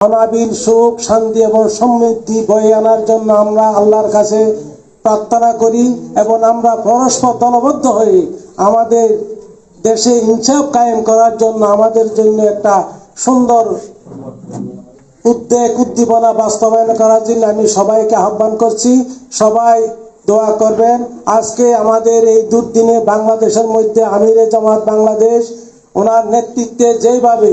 অনাবিল সুখ, শান্তি এবং সমৃদ্ধি বয়ে আনার জন্য আমরা আল্লাহর কাছে প্রার্থনা করি এবং আমরা পরস্পর দলবদ্ধ হয়ে আমাদের দেশে ইনসাফ কায়েম করার জন্য আমাদের জন্য একটা সুন্দর উদ্বেগ, উদ্দীপনা বাস্তবায়ন করার জন্য আমি সবাইকে আহ্বান করছি। সবাই দোয়া করবেন। আজকে আমাদের এই দুর্দিনে বাংলাদেশের মধ্যে আমিরে জামাত বাংলাদেশ, ওনার নেতৃত্বে যেভাবে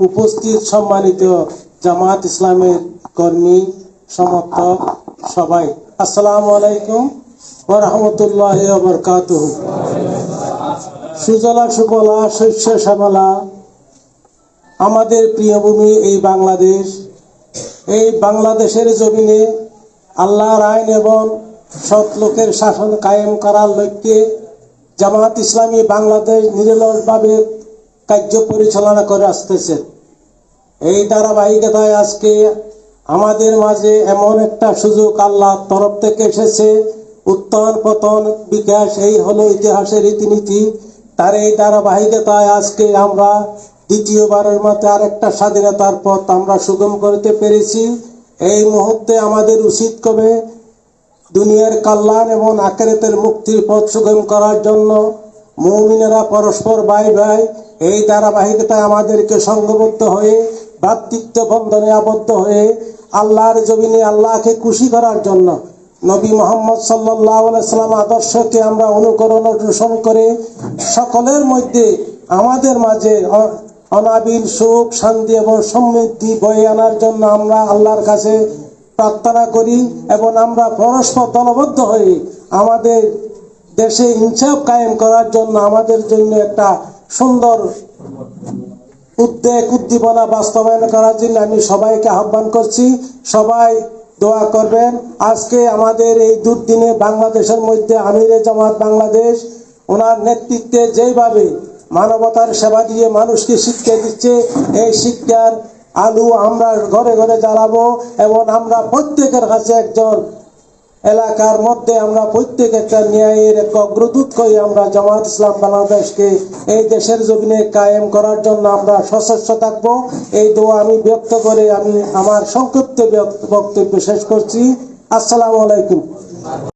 উপস্থিত সম্মানিত জামাত ইসলামের কর্মী, সমর্থক সবাই। আসসালামু আলাইকুম রাহমাতুল্লাহি ওয়া বারাকাতুহু। সুজলা সুফলা শস্য শ্যামলা, আমাদের প্রিয় ভূমি এই বাংলাদেশ। এই বাংলাদেশের জমিনে আল্লাহর আইন এবং সৎ লোকের শাসন কায়েম করার লক্ষ্যে জামাত ইসলামী বাংলাদেশ নিরলসভাবে কার্য পরিচালনা করে আসতেছে। এই ধারাবাহিকতায় আজকে আমাদের মাঝে এমন একটা সুযোগ আল্লাহর তরফ থেকে এসেছে। উত্তন পতন বিকাশ, এই হলো ইতিহাসের রীতিনীতি। তার এই ধারাবাহিকতায় আজকে আমরা দ্বিতীয়বারের মতো আরেকটা স্বাধীনতার পথ আমরা সুগম করতে পেরেছি। এই মুহূর্তে আমাদের উচিত কবে? দুনিয়ার কল্যাণ এবং আকেরাতের মুক্তির পথ সুগম করার জন্য মৌমিনেরা পরস্পর ভাই ভাই এই ধারাবাহিকতায় আমাদেরকে সঙ্গবদ্ধ হয়ে, ভ্রাতৃত্ব বন্ধনে আবদ্ধ হয়ে আল্লাহর জমিনে আল্লাহকে খুশি করার জন্য নবী মোহাম্মদ সাল্লাম আদর্শকে আমরা অনুকরণ অনুসরণ করে সকলের মধ্যে, আমাদের মাঝে অনাবিল সুখ, শান্তি এবং সমৃদ্ধি বয়ে আনার জন্য আমরা আল্লাহর কাছে প্রার্থনা করি এবং আমরা পরস্পর দলবদ্ধ হয়ে আমাদের দেশে ইনসাফ কায়েম করার জন্য আমাদের জন্য একটা সুন্দর উদ্বেগ, উদ্দীপনা বাস্তবায়ন করার জন্য আমি সবাইকে আহ্বান করছি। সবাই দোয়া করবেন। আজকে আমাদের এই দুর্দিনে বাংলাদেশের মধ্যে আমিরে জামাত বাংলাদেশ, ওনার নেতৃত্বে যেভাবে মানবতার সেবা দিয়ে মানুষকে শিক্ষা দিচ্ছে, এই শিক্ষার আলু আমরা ঘরে ঘরে জ্বালাবো এবং আমরা প্রত্যেকের কাছে একজন এলাকার মধ্যে আমরা প্রত্যেক একটা ন্যায়ের এক অগ্রদূত করে আমরা জামায়াত ইসলাম বাংলাদেশকে এই দেশের জমিনে কায়েম করার জন্য আমরা সশস্ত্র থাকব। এই দোয়া আমি ব্যক্ত করে আমি আমার সংক্ষিপ্ত বক্তব্য শেষ করছি। আসসালামু আলাইকুম।